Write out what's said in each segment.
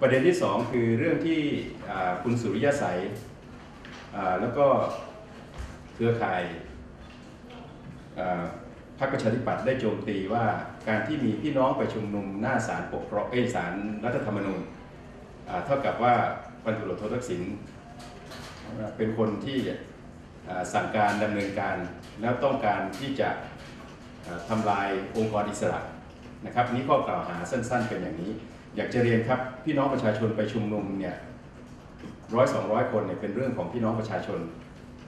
ประเด็นที่สองคือเรื่องที่คุณสุริยะใสแล้วก็เครือข่ายพรรคประชาธิปัตย์ได้โจมตีว่าการที่มีพี่น้องไปชุมนุมหน้าศาลปกครองเอศาลรัฐธรรมนูญเท่ากับว่าพันตุรวจโททักษิณเป็นคนที่สั่งการดำเนินการแล้วต้องการที่จะอ่าทำลายองค์กรอิสระนะครับนี่ข้อกล่าวหาสั้นๆเป็นอย่างนี้ อยากจะเรียนครับพี่น้องประชาชนไปชุมนุมเนี่ยร้อยสองร้อยคนเนี่ยเป็นเรื่องของพี่น้องประชาชน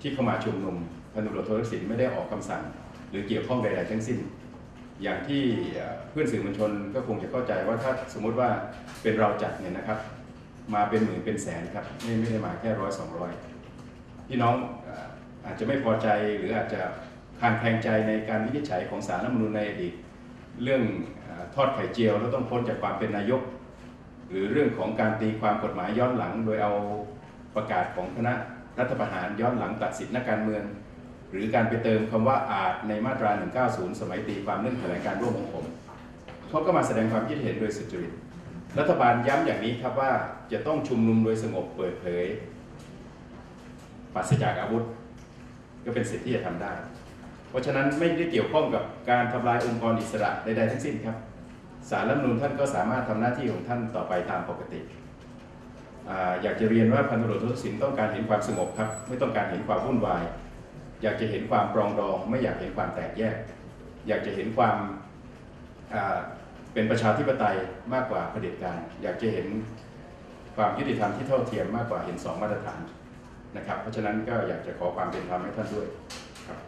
ที่เข้ามาชุมนุมพันตุรโททักษิณไม่ได้ออกคำสั่ง หรือเกี่ยวข้องใดๆทั้งสิ้น อย่างที่เพื่อนสื่อมวลชนก็คงจะเข้าใจว่าถ้าสมมุติว่าเป็นเราจัดเนี่ยนะครับ มาเป็นหมื่นเป็นแสนครับไม่ไม่ได้มาแค่ร้อยสองร้อยพี่น้องอาจจะไม่พอใจหรืออาจจะคางแคลงใจในการวินิจฉัยของศาลรัฐมนูญในอดีต เรื่องอทอดไข่เจียวแล้วต้องพ้นจากความเป็นนายก หรือเรื่องของการตีความกฎหมายย้อนหลัง โดยเอาประกาศของคณะรัฐประหารย้อนหลังตัดสิทธินักการเมือง หรือการไปเติมคำว่าอาจในมาตรา 190 สมัยตีความเรื่องแถลงการร่วมของผมเขาก็มาแสดงความคิดเห็นโดยสุจริตรัฐบาลย้ำอย่างนี้ครับว่าจะต้องชุมนุมโดยสงบเปิดเผยปราศจากอาวุธ ก็เป็นสิทธิ์ที่จะทำได้ เพราะฉะนั้นไม่ได้เกี่ยวข้องกับการทำลายองค์กรอิสระใดๆทั้งสิ้นครับสารรัฐมนูญท่านก็สามารถทำหน้าที่ของท่านต่อไปตามปกติออยากจะเรียนว่าพันตำรวจโททักษิณต้องการเห็นความสงบครับ ไม่ต้องการเห็นความวุ่นวาย อยากจะเห็นความปรองดอง ไม่อยากเห็นความแตกแยก อยากจะเห็นความเป็นประชาธิปไตยมากกว่าเผด็จการ อยากจะเห็นความยุติธรรมที่เท่าเทียมมากกว่าเห็นสองมาตรฐานนะครับ เพราะฉะนั้นก็อยากจะขอความเป็นธรรมให้ท่านด้วยครับ